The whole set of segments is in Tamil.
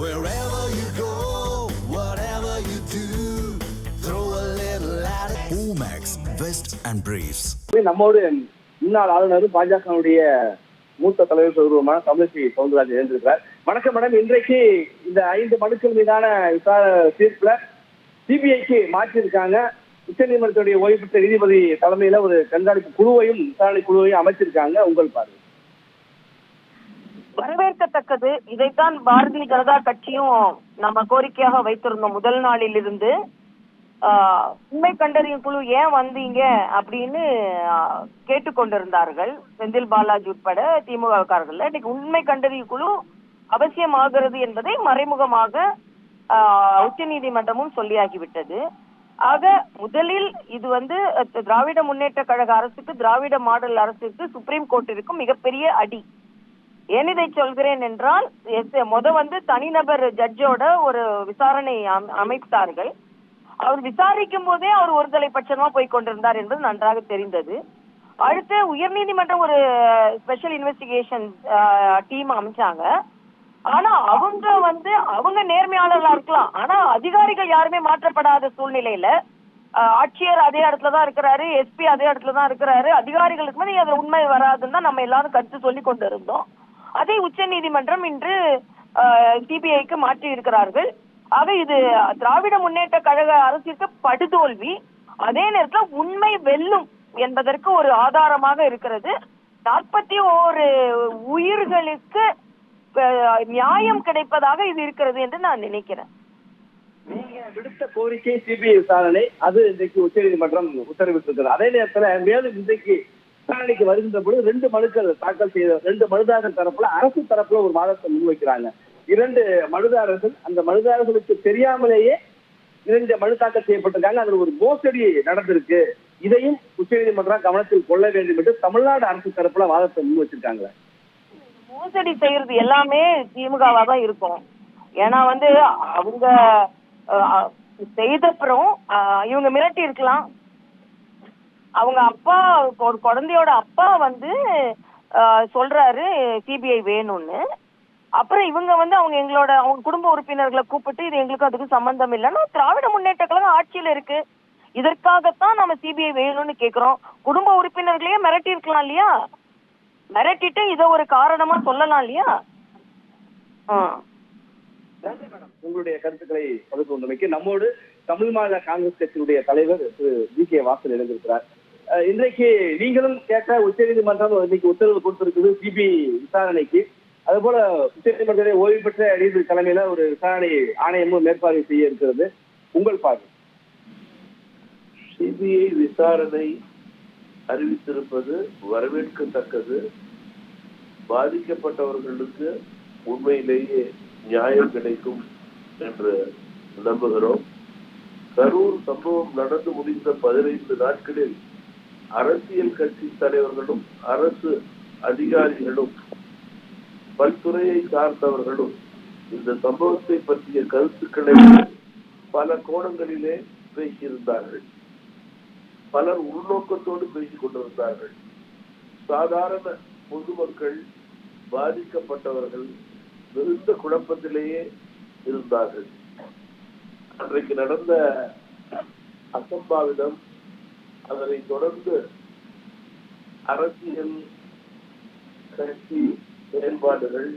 Wherever you go, whatever you do, throw a little at it. Omax, Vest and Briefs. நம்மோடு முன்னாள் ஆளுநர் பாஜகவுடைய மூத்த தலைவர் சொல்வமான தமிழிசை சவுந்தரராஜன் எழுந்திருக்கிறார் வணக்கம் மேடம் இன்றைக்கு இந்த ஐந்து மனுக்கள் மீதான விசாரணை தீர்ப்புல சிபிஐக்கு மாற்றிருக்காங்க உச்சநீதிமன்றத்துடைய ஓய்வு பெற்ற நீதிபதி தலைமையில ஒரு கண்காணிப்பு குழுவையும் விசாரணை குழுவையும் அமைச்சிருக்காங்க. உங்கள் பார்வை. வரவேற்கத்தக்கது. இதைத்தான் பாரதிய ஜனதா கட்சியும் நம்ம கோரிக்கையாக வைத்திருந்தோம் முதல் நாளில் இருந்து உண்மை கண்டறியும் குழு ஏன் வந்தீங்க அப்படின்னு கேட்டுக்கொண்டிருந்தார்கள். செந்தில் பாலாஜி உட்பட திமுகக்காரர்கள் இன்னைக்கு உண்மை கண்டறியும் குழு அவசியமாகிறது என்பதை மறைமுகமாக உச்ச நீதிமன்றமும் சொல்லியாகிவிட்டது. ஆக முதலில் இது வந்து திராவிட முன்னேற்ற கழக அரசுக்கு திராவிட மாடல் அரசுக்கு சுப்ரீம் கோர்ட்டிற்கும் மிகப்பெரிய அடி. ஏன் இதை சொல்கிறேன் என்றால் எஸ்- முத வந்து தனிநபர் ஜட்ஜோட ஒரு விசாரணை அமைத்தார்கள். அவர் விசாரிக்கும் போதே அவர் ஒருதலை பட்சமா போய் கொண்டிருந்தார் என்பது நன்றாக தெரிந்தது. அடுத்து உயர்நீதிமன்றம் ஒரு ஸ்பெஷல் இன்வெஸ்டிகேஷன் டீம் அமைச்சாங்க. ஆனா அவங்க வந்து அவங்க நேர்மையாளர்களா இருக்கலாம். ஆனா அதிகாரிகள் யாருமே மாற்றப்படாத சூழ்நிலையில ஆட்சியர் அதே இடத்துல தான் இருக்கிறாரு எஸ்பி அதே இடத்துல தான் இருக்கிறாரு. அதிகாரிகளுக்கு மேலே அதுல உண்மை வராதுன்னு தான் நம்ம எல்லாரும் கருத்து சொல்லி கொண்டு இருந்தோம் அதை உச்ச நீதிமன்றம் இன்று சிபிஐக்கு மாற்றி இருக்கிறார்கள். ஆக இது திராவிட முன்னேற்ற கழக அரசிற்கு படுதோல்வி. அதே நேரத்துல உண்மை வெல்லும் என்பதற்கு ஒரு ஆதாரமாக இருக்கிறது. நாற்பத்தி ஓரு உயிர்களுக்கு நியாயம் கிடைப்பதாக இது இருக்கிறது என்று நான் நினைக்கிறேன். நீங்க விடுத்த கோரிக்கை சிபிஐ விசாரணை அது இன்றைக்கு உச்சநீதிமன்றம் உத்தரவிட்டிருக்கிறது. அதே நேரத்துல மேலும் இன்றைக்கு விசாரணைக்கு வருகின்ற பொழுது ரெண்டு மனுக்கள் தாக்கல் செய்த ரெண்டு மனுதாரர் தரப்புல அரசு தரப்புல ஒரு வாதத்தை முன்வைக்கிறாங்க. இரண்டு மனுதாரர்கள் அந்த மனுதாரர்களுக்கு தெரியாமலேயே இரண்டு மனு தாக்கல் செய்யப்பட்டிருக்காங்க. அதுல ஒரு மோசடி நடந்திருக்கு. இதையும் உச்சநீதிமன்றம் கவனத்தில் கொள்ள வேண்டும் என்று தமிழ்நாடு அரசு தரப்புல வாதத்தை முன் வச்சிருக்காங்க மோசடி செய்யறது எல்லாமே திமுகவா தான் இருக்கும். ஏன்னா வந்து அவங்க அஹ், செய்தப்புறம் இவங்க மிரட்டி இருக்கலாம் அவங்க அப்பா ஒரு குழந்தையோட அப்பா வந்து சொல்றாரு சிபிஐ வேணும்னு. அப்புறம் இவங்க வந்து அவங்க எங்களோட அவங்க குடும்ப உறுப்பினர்களை கூப்பிட்டு இது எங்களுக்கு அதுக்கு சம்பந்தம் இல்லைன்னா திராவிட முன்னேற்ற கழகம் ஆட்சியில இருக்கு. இதற்காகத்தான் நம்ம சிபிஐ வேணும்னு கேக்குறோம். குடும்ப உறுப்பினர்களையே மிரட்டி இருக்கலாம் இல்லையா? மிரட்டிட்டு இத ஒரு காரணமா சொல்லலாம் இல்லையா? ஆ. மேடம். உங்களுடைய கருத்துக்களை பகிர்ந்து கொண்டமைக்கு நம்மோடு தமிழ் மாநில காங்கிரஸ் கட்சியினுடைய தலைவர் திரு ஜி கே வாசல் இணைந்திருக்கிறார். இன்றைக்கு நீங்களும் கேட்ட உச்சநீதிமன்றம் இன்னைக்கு உத்தரவு கொடுத்திருக்குது சிபிஐ விசாரணைக்கு. அது போல உச்சநீதிமன்றத்தை ஓய்வு பெற்ற நீதிபதி தலைமையில ஒரு விசாரணை ஆணையமும் மேற்பார்வை செய்ய இருக்கிறது. உங்கள் பார்வை. சிபிஐ விசாரணை அறிவித்திருப்பது வரவேற்கத்தக்கது. பாதிக்கப்பட்டவர்களுக்கு உண்மையிலேயே நியாயம் கிடைக்கும் என்று நம்புகிறோம். கரூர் சம்பவம் நடந்து முடிந்த பதினைந்து நாட்களில் அரசியல் கட்சி தலைவர்களும் அரசு அதிகாரிகளும் பல்துறையை சார்ந்தவர்களும் இந்த சம்பவத்தை பற்றிய கருத்துக்களை பல கோணங்களிலே பேசியிருந்தார்கள். பலர் உள்நோக்கத்தோடு பேசிக் கொண்டிருந்தார்கள். சாதாரண பொதுமக்கள் பாதிக்கப்பட்டவர்கள் மிகுந்த குழப்பத்திலேயே இருந்தார்கள். அன்றைக்கு நடந்த அசம்பாவிதம் அதனை தொடர்ந்து அரசியல் கட்சி செயல்பாடுகள்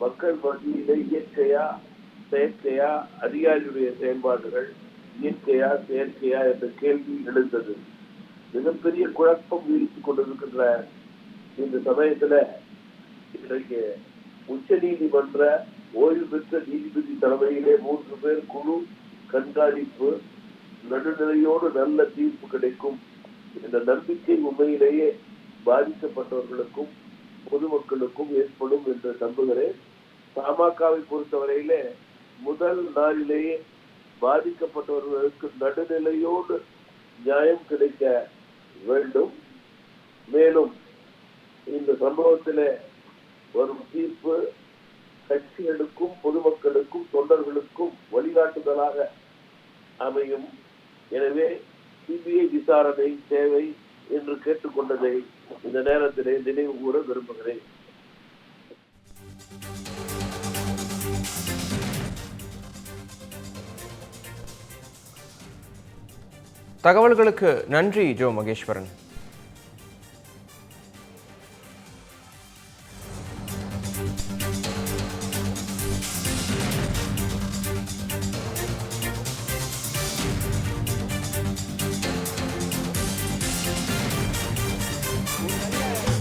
மக்கள் மத்தியிலே இயற்கையா செயற்கையா அதிகாரியுடைய செயல்பாடுகள் இயற்கையா செயற்கையா என்ற கேள்வி எழுந்தது. மிகப்பெரிய குழப்பம் வீழ்த்து கொண்டிருக்கின்ற இந்த சமயத்துல இன்றைக்கு உச்ச நீதிமன்ற ஓய்வு பெற்ற நீதிபதி தலைமையிலே மூன்று பேர் குழு கண்காணிப்பு நடுநிலையோடு நல்ல தீர்ப்பு கிடைக்கும். என்ற நம்பிக்கை உண்மையிலேயே பாதிக்கப்பட்டவர்களுக்கும் பொதுமக்களுக்கும் ஏற்படும் என்று நம்புகிறேன். பாமகவை பொறுத்தவரையிலே முதல் நாளிலேயே பாதிக்கப்பட்டவர்களுக்கு நடுநிலையோடு நியாயம் கிடைக்க வேண்டும். மேலும் இந்த சம்பவத்திலே வரும் தீர்ப்பு கட்சிகளுக்கும் பொதுமக்களுக்கும் தொண்டர்களுக்கும் வழிகாட்டுதலாக அமையும். எனவே சிபிஐ விசாரணை தேவை என்று கேட்டுக்கொண்டதை இந்த நேரத்திலே நினைவு கூற விரும்புகிறேன். தகவல்களுக்கு நன்றி Jo Maheswaran.